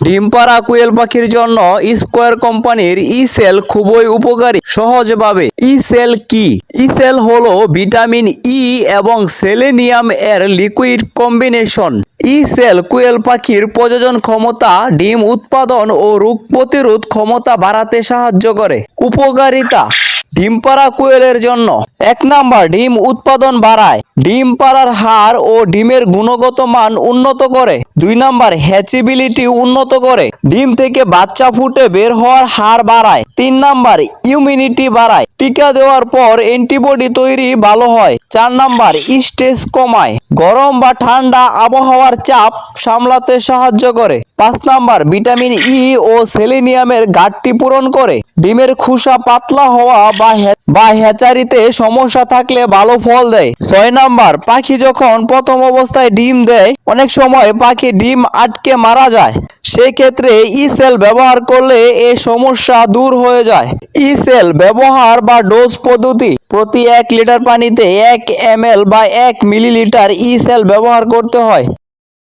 ডিম পাড়া কোয়েল পাখির জন্য স্কোয়ার কোম্পানির ই সেল খুবই উপকারী। সহজভাবে ই সেল কি? ই সেল হলো ভিটামিন ই এবং সেলেনিয়াম এর লিকুইড কম্বিনেশন। ই সেল কোয়েল পাখির প্রযোজন ক্ষমতা, ডিম উৎপাদন ও রোগ প্রতিরোধ ক্ষমতা বাড়াতে সাহায্য করে। উপকারিতা ডিম পাড়া কোয়েলের জন্য। এক নাম্বার, ডিম উৎপাদন বাড়ায়। ডিম পাড়ার হার ও ডিমের গুণগত মান উন্নত করে। দুই নাম্বার, হ্যাচিবিলিটি উন্নত করে। ডিম থেকে বাচ্চা ফুটে বের হওয়ার হার বাড়ায়। তিন নাম্বার ইমিউনিটি বাড়ায়। টিকা দেওয়ার পর অ্যান্টিবডি তৈরি ভালো হয়। চার নাম্বার স্ট্রেস কমায়। গরম বা ঠান্ডা আবহাওয়ার চাপ সামলাতে সাহায্য করে। পাঁচ নাম্বার ভিটামিন ই ও সেলেনিয়ামের ঘাটতি পূরণ করে। ডিমের খোসা পাতলা হওয়া বা বা হ্যাচারিতে সমস্যা থাকলে ভালো ফল দেয়। ছয় নাম্বার, পাখি যখন প্রথম অবস্থায় ডিম দেয়, অনেক সময় পাখি ডিম আটকে মারা যায়। সেক্ষেত্রে ই সেল ব্যবহার করলে এ সমস্যা দূর হয়ে যায়। ই সেল ব্যবহার বা ডোজ পদ্ধতি, প্রতি এক লিটার পানিতে এক এম বা এক মিলিলিটার ই সেল ব্যবহার করতে হয়।